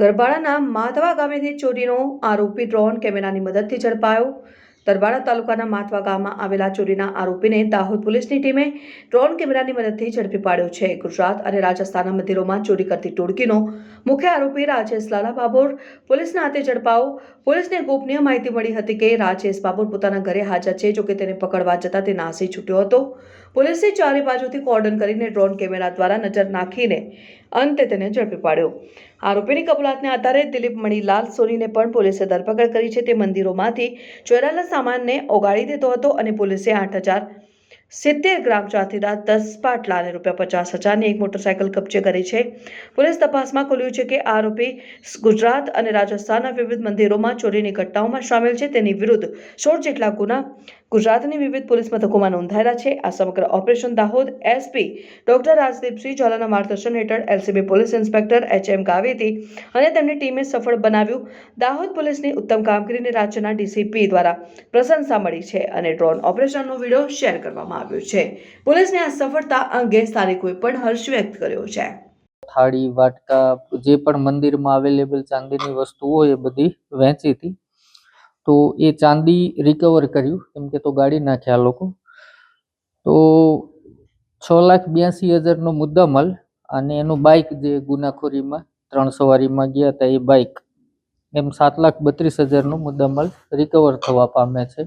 ગરબાડાના માધવા ગામેથી ચોરીનો આરોપી ડ્રોન કેમેરાની મદદથી ઝડપાયો. દરબાડા તાલુકાના માથવા ગામમાં આવેલા ચોરીના આરોપીને દાહોદ પોલીસની ટીમે ડ્રોન કેમેરાની મદદથી ઝડપી પાડ્યો છે. ગુજરાત અને રાજસ્થાનના મંદિરોમાં ચોરી કરતી ટોળકીનો મુખ્ય આરોપી રાજેશ લાલા બાબોર પોલીસના હાથે ઝડપાયો. પોલીસને ગોપનીય માહિતી મળી હતી કે રાજેશ બાબોર પોતાના ઘરે હાજર છે, જોકે તેને પકડવા જતાં તે નાસી છૂટ્યો હતો. પોલીસે ચારે બાજુથી કોર્ડન કરીને ડ્રોન કેમેરા દ્વારા નજર નાખીને અંતે તેને ઝડપી પાડ્યો. આરોપીની કબૂલાતને આધારે દિલીપ મણીલાલ સોનીને પણ પોલીસે ધરપકડ કરી છે. તે મંદિરોમાંથી ચોરાયેલા સામાનને ઓગાળી દેતો હતો અને પોલીસે આઠ હજાર સિત્તેર ગ્રામ ચાંદીના દસ પાટલા અને રૂપિયા પચાસ હજારની એક મોટરસાયકલ કબજે કરી છે. પોલીસ તપાસમાં ખુલ્યું છે કે આરોપી ગુજરાત અને રાજસ્થાનના વિવિધ મંદિરોમાં ચોરીની ઘટનાઓમાં સામેલ છે. તેની વિરુદ્ધ સોળ જેટલા ગુના ગુજરાતની વિવિધ પોલીસ મથકોમાં નોંધાયેલા છે. આ સમગ્ર operation Dahod SP doctor Rajdeepsinh ઝાલાના માર્ગદર્શન હેઠળ LCB police inspector H M Gaveti અને તેમની ટીમે સફળ બનાવ્યું. દાહોદ પોલીસની ઉત્તમ કામગીરીને રાજ્યના ડીસીપી દ્વારા પ્રશંસા મળી છે અને ડ્રોન ઓપરેશનનો વીડિયો શેર કરવામાં આવ્યો છે. પોલીસને આ સફળતા અંગે સ્થાનિકોએ પણ હર્ષ વ્યક્ત કર્યો છે. થાળી, વાટકા, જે પણ મંદિરમાં અવેલેબલ ચાંદીની વસ્તુઓ હોય એ બધી વહેંચી હતી તો એ ચાંદી રિકવર કર્યું. કેમ કે તો ગાડી નાખ્યા લોકો. તો છ લાખ બ્યાસી હજારનો મુદ્દામાલ અને એનું બાઇક જે ગુનાખોરીમાં ત્રણ સવારીમાં ગયા હતા એ બાઇક એમ સાત લાખ બત્રીસ હજારનો મુદ્દામાલ રિકવર થવા પામે છે.